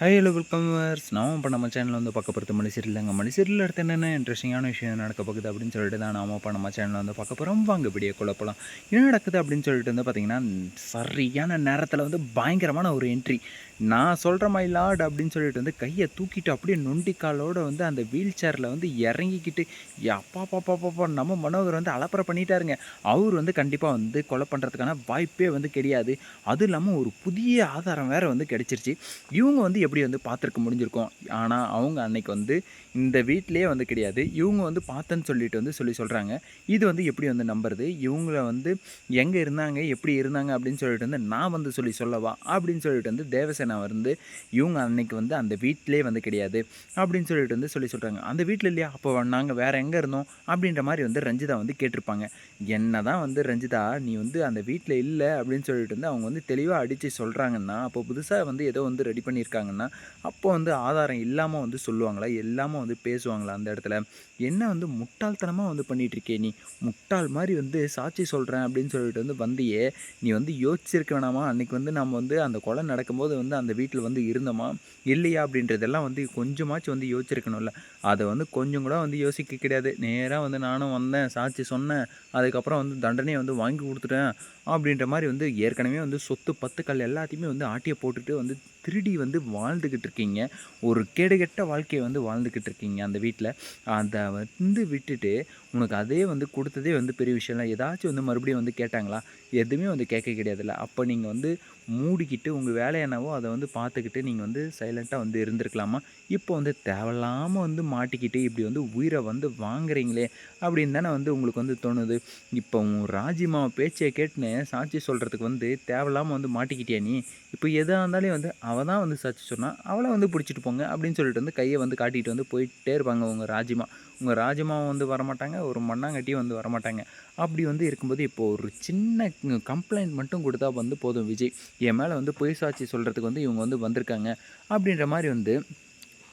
High hello welcome verse நான் இப்போ நம்ம சேனலில் வந்து பார்க்க போகிறது இல்லைங்க மணி அடுத்து என்னென்ன இன்ட்ரெஸ்டிங்கான விஷயம் நடக்க போகுது அப்படின்னு சொல்லிட்டு தான் நாம இப்போ நம்ம சேனலில் வந்து பார்க்க போகிறோம் வாங்க வீடியோ குழப்பலாம் என்ன நடக்குது அப்படின்னு சொல்லிட்டு வந்து பார்த்திங்கன்னா சரியான நேரத்தில் வந்து பயங்கரமான ஒரு என்ட்ரி நான் சொல்கிற மாதிரி லாட் அப்படின்னு சொல்லிட்டு வந்து கையை தூக்கிட்டு அப்படியே நொண்டிக்காலோடு வந்து அந்த வீல் சேரில் வந்து இறங்கிக்கிட்டு அப்பா பாப்பா பாப்பா நம்ம மனோகர் வந்து அலப்பறை பண்ணிட்டாருங்க. அவர் வந்து கண்டிப்பாக வந்து கொலை பண்ணுறதுக்கான வாய்ப்பே வந்து கிடையாது. அதுவும் இல்லாமல் ஒரு புதிய ஆதாரம் வேறு வந்து கிடச்சிருச்சு. இவங்க வந்து எப்படி வந்து பார்த்துருக்க முடிஞ்சிருக்கும். ஆனால் அவங்க அன்னைக்கு வந்து இந்த வீட்டிலே வந்து கிடையாது. இவங்க வந்து பார்த்தேன்னு சொல்லிட்டு வந்து சொல்லி சொல்கிறாங்க இது வந்து எப்படி வந்து நம்புறது? இவங்கள வந்து எங்கே இருந்தாங்க? எப்படி இருந்தாங்க? அப்படின்னு சொல்லிட்டு வந்து நான் வந்து சொல்லி சொல்லவா? அப்படின்னு சொல்லிட்டு வந்து தேவசேனா வந்து இவங்க அன்னைக்கு வந்து அந்த வீட்டிலே வந்து கிடையாது. அப்படின்னு சொல்லிட்டு வந்து சொல்லி சொல்கிறாங்க அந்த வீட்டில் இல்லையா? அப்போ நாங்கள் வேறு எங்கே இருந்தோம்? அப்படின்ற மாதிரி வந்து ரஞ்சிதா வந்து கேட்டிருப்பாங்க. என்ன தான் வந்து ரஞ்சிதா நீ வந்து அந்த வீட்டில் இல்லை அப்படின்னு சொல்லிட்டு வந்து அவங்க வந்து தெளிவாக அடித்து சொல்கிறாங்கன்னா அப்போ புதுசாக வந்து ஏதோ வந்து ரெடி பண்ணியிருக்காங்கன்னா அப்போ வந்து ஆதாரம் இல்லாமல் வந்து சொல்லுவாங்களா? எல்லாமே வந்து பேசுவாங்களா அந்த இடத்துல? என்ன வந்து முட்டாள்தனமாக வந்து பண்ணிகிட்ருக்கே நீ? முட்டாள் மாதிரி வந்து சாட்சி சொல்கிறேன் அப்படின்னு சொல்லிட்டு வந்து வந்தியே நீ வந்து யோசிச்சிருக்க வேணாமா? அன்றைக்கி வந்து நம்ம வந்து அந்த கொலை நடக்கும்போது வந்து அந்த வீட்டில் வந்து இருந்தோமா? இல்லையா? அப்படின்றதெல்லாம் வந்து கொஞ்சமாச்சும் வந்து யோசிச்சிருக்கணும்ல. அதை வந்து கொஞ்சம் கூட வந்து யோசிக்க கிடையாது. நேராக வந்து நானும் வந்தேன் சாட்சி சொன்னேன் அதுக்கப்புறம் வந்து தண்டனையை வந்து வாங்கி கொடுத்துட்டேன் அப்படின்ற மாதிரி வந்து ஏற்கனவே வந்து சொத்து பத்துக்கள் எல்லாத்தையுமே வந்து ஆட்டியை போட்டுட்டு வந்து திருடி வந்து வா வாழ்ந்துக்கிட்டு இருக்கீங்க ஒரு கேடுகெட்ட வாழ்க்கையை வந்து வாழ்ந்துக்கிட்டு இருக்கீங்க அந்த வீட்டில். அதை வந்து விட்டுட்டு உனக்கு அதே வந்து கொடுத்ததே வந்து பெரிய விஷயம்லாம் ஏதாச்சும் வந்து மறுபடியும் வந்து கேட்டாங்களா? எதுவுமே வந்து கேட்க கிடையாதுல்ல. அப்போ நீங்கள் வந்து மூடிக்கிட்டு உங்கள் வேலை என்னவோ அதை வந்து பார்த்துக்கிட்டு நீங்கள் வந்து சைலண்ட்டாக வந்து இருந்திருக்கலாமா? இப்போ வந்து தேவையில்லாமல் வந்து மாட்டிக்கிட்டு இப்படி வந்து உயிரை வந்து வாங்குறீங்களே அப்படின்னு தானே வந்து உங்களுக்கு வந்து தோணுது. இப்போ உன் ராஜிமா பேச்சை கேட்டுன்னு சாட்சி சொல்கிறதுக்கு வந்து தேவையில்லாமல் வந்து மாட்டிக்கிட்டியா நீ? இப்போ எதாக இருந்தாலும் வந்து அவள் தான் வந்து சாட்சி சொன்னால் அவளை வந்து பிடிச்சிட்டு போங்க அப்படின்னு சொல்லிட்டு வந்து கையை வந்து காட்டிகிட்டு வந்து போயிட்டே இருப்பாங்க உங்கள் ராஜிமா. உங்கள் ராஜிமாவை வந்து வரமாட்டாங்க ஒரு மண்ணாங்கட்டியும் வந்து வரமாட்டாங்க. அப்படி வந்து இருக்கும்போது இப்போது ஒரு சின்ன கம்ப்ளைண்ட் மட்டும் கொடுத்தா வந்து போதும் விஜய். என் மேலே வந்து பொய் சாட்சி சொல்கிறதுக்கு வந்து இவங்க வந்து வந்திருக்காங்க. அப்படின்ற மாதிரி வந்து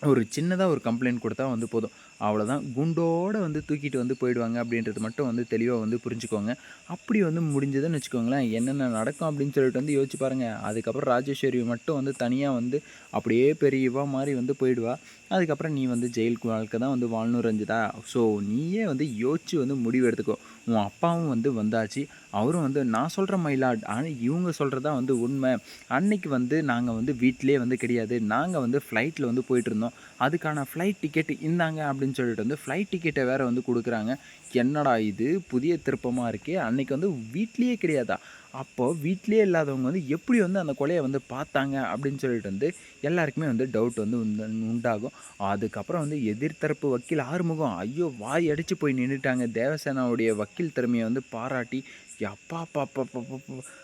ஒரு சின்னதாக ஒரு கம்ப்ளைண்ட் கொடுத்தா வந்து போதும். அவ்வளோதான் குண்டோடு வந்து தூக்கிட்டு வந்து போயிடுவாங்க அப்படின்றது மட்டும் வந்து தெளிவாக வந்து புரிஞ்சுக்கோங்க. அப்படி வந்து முடிஞ்சதுன்னு வச்சுக்கோங்களேன் என்னென்ன நடக்கும் அப்படின்னு சொல்லிட்டு வந்து யோசிச்சு பாருங்கள் அதுக்கப்புறம் ராஜேஸ்வரி மட்டும் வந்து தனியாக வந்து அப்படியே பெரியவா மாதிரி வந்து போயிடுவா. அதுக்கப்புறம் நீ வந்து ஜெயிலுக்கு வாழ்க்கை தான் வந்து வாழணும் ரஞ்சிதா ஸோ நீயே வந்து யோசிச்சு வந்து முடிவு எடுத்துக்கோ. உன் அப்பாவும் வந்து வந்தாச்சு. அவரும் வந்து நான் சொல்கிற மயிலாட் ஆனால் இவங்க சொல்கிறதா வந்து உண்மை. அன்னைக்கு வந்து நாங்கள் வந்து வீட்டிலே வந்து கிடையாது. நாங்கள் வந்து ஃப்ளைட்டில் வந்து போயிட்டு இருந்தோம் அதுக்கான ஃப்ளைட் டிக்கெட் இந்தாங்க அப்படின்னு சொல்லிட்டு வந்து ஃப்ளைட் டிக்கெட்டை வேறு வந்து கொடுக்குறாங்க. என்னடா இது? புதிய திருப்பமாக இருக்கே. அன்னைக்கு வந்து வீட்லேயே கிடையாதா? அப்போது வீட்லேயே இல்லாதவங்க வந்து எப்படி வந்து அந்த கொலையை வந்து பார்த்தாங்க அப்படின்னு சொல்லிட்டு வந்து எல்லாருக்குமே வந்து டவுட் வந்து உண்டாகும். அதுக்கப்புறம் வந்து எதிர்த்தரப்பு வக்கீல் ஆறுமுகம் ஐயோ வாய் அடித்து போய் நின்றுட்டாங்க தேவசேனாவுடைய வக்கீல் திறமையை வந்து பாராட்டி அப்பா பாப்பா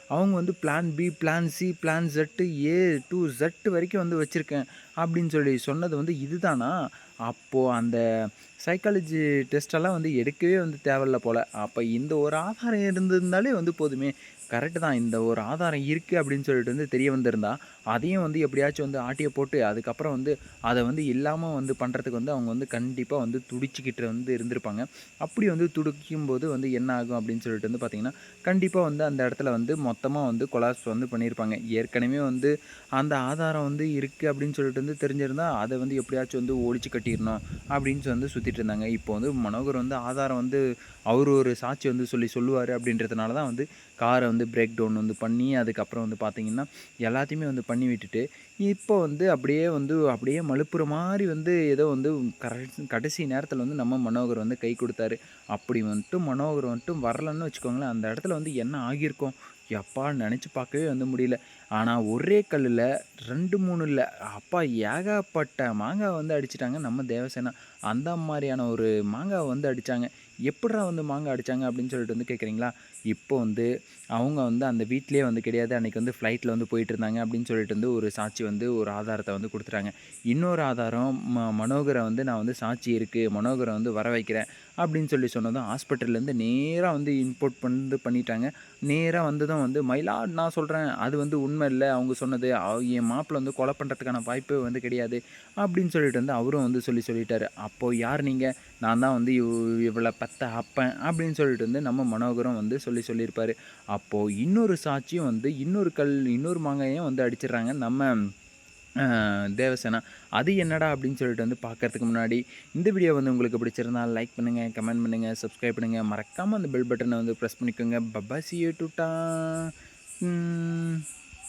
அவங்க வந்து plan B plan C plan Z A to Z வரைக்கும் வந்து வச்சுருக்கேன் அப்படின்னு சொல்லி சொன்னது வந்து இதுதானா? அப்போது அந்த சைக்காலஜி டெஸ்ட்டெல்லாம் வந்து எடுக்கவே வந்து தேவையில்ல போல். அப்போ இந்த ஒரு ஆதாரம் இருந்திருந்தாலே வந்து போதுமே. கரெக்டு தான். இந்த ஒரு ஆதாரம் இருக்குது அப்படின்னு சொல்லிட்டு வந்து தெரிய வந்திருந்தா அதையும் வந்து எப்படியாச்சும் வந்து ஆட்டியை போட்டு அதுக்கப்புறம் வந்து அதை வந்து இல்லாமல் வந்து பண்ணுறதுக்கு வந்து அவங்க வந்து கண்டிப்பாக வந்து துடிச்சிக்கிட்டு வந்து இருந்திருப்பாங்க. அப்படி வந்து துடிக்கும் போது வந்து என்ன ஆகும் அப்படின்னு சொல்லிட்டு வந்து பார்த்திங்கன்னா கண்டிப்பாக வந்து அந்த இடத்துல வந்து மொத்தமாக வந்து கொலாப்ஸ் வந்து பண்ணியிருப்பாங்க. ஏற்கனவே வந்து அந்த ஆதாரம் வந்து இருக்குது அப்படின்னு சொல்லிட்டு வந்து தெரிஞ்சிருந்தால் அதை வந்து எப்படியாச்சும் வந்து ஒழிச்சு கட்டிடணும் அப்படின்னு வந்து சுற்றிட்டு இருந்தாங்க. இப்போ வந்து மனோகர் வந்து ஆதாரம் வந்து அவர் ஒரு சாட்சி வந்து சொல்லி சொல்லுவார் அப்படின்றதுனால தான் வந்து காரை வந்து பிரேக் டவுன் வந்து பண்ணி அதுக்கப்புறம் வந்து பார்த்திங்கன்னா எல்லாத்தையுமே வந்து பண்ணி விட்டுட்டு இப்போ வந்து அப்படியே வந்து அப்படியே மழுப்புற மாதிரி வந்து ஏதோ வந்து கடைசி நேரத்தில் வந்து நம்ம மனோகர் வந்து கை கொடுத்தாரு. அப்படி வந்துட்டு மனோகர் வந்துட்டு வரலன்னு வச்சுக்கோங்களேன் அந்த இடத்துல வந்து என்ன ஆகியிருக்கோம்? எப்பா நினச்சி பார்க்கவே வந்து முடியல. ஆனால் ஒரே கல்லில் ரெண்டு மூணு இல்லை அப்பா ஏகப்பட்ட மாங்காய் வந்து அடிச்சிட்டாங்க நம்ம தேவசேனா. அந்த மாதிரியான ஒரு மாங்காய் வந்து அடித்தாங்க எப்படா வந்து மாங்காய் அடித்தாங்க அப்படின்னு சொல்லிட்டு வந்து கேட்குறீங்களா இப்போ வந்து அவங்க வந்து அந்த வீட்டிலே வந்து கிடையாது. அன்றைக்கி வந்து ஃப்ளைட்டில் வந்து போயிட்டு இருந்தாங்க அப்படின்னு சொல்லிட்டு வந்து ஒரு சாட்சி வந்து ஒரு ஆதாரத்தை வந்து கொடுத்துட்டாங்க. இன்னொரு ஆதாரம் ம மனோகரை வந்து நான் வந்து சாட்சி இருக்குது மனோகரை வந்து வர வைக்கிறேன் அப்படின்னு சொல்லி சொன்னதும் ஹாஸ்பிட்டல்லேருந்து நேராக வந்து இம்போர்ட் பண்ணி பண்ணிட்டாங்க. நேராக வந்ததும் வந்து மயிலாட் நான் சொல்கிறேன் அது வந்து உண்மை இல்லை. அவங்க சொன்னது என் மாப்பிள்ளை வந்து கொலை பண்ணுறதுக்கான வாய்ப்பே வந்து கிடையாது. அப்படின்னு சொல்லிட்டு வந்து அவரும் வந்து சொல்லி சொல்லிட்டாரு. அப்போது யார் நீங்கள் நான் தான் வந்து இவ் இவ்வளோ பத்த அப்பேன் அப்படின்னு சொல்லிட்டு வந்து நம்ம மனோகரம் வந்து சொல்லி சொல்லியிருப்பார். அப்போது இன்னொரு சாட்சியும் வந்து இன்னொரு கல் இன்னொரு மாங்காயும் வந்து அடிச்சிடுறாங்க. நம்ம தேவசேனா. அது என்னடா அப்படின்னு சொல்லிட்டு வந்து பார்க்கறதுக்கு முன்னாடி இந்த வீடியோ வந்து உங்களுக்கு பிடிச்சிருந்தா லைக் பண்ணுங்கள் கமெண்ட் பண்ணுங்கள் சப்ஸ்கிரைப் பண்ணுங்கள் மறக்காமல் அந்த பெல் பட்டனை வந்து ப்ரெஸ் பண்ணிக்கோங்க. பபாசியே டுட்டா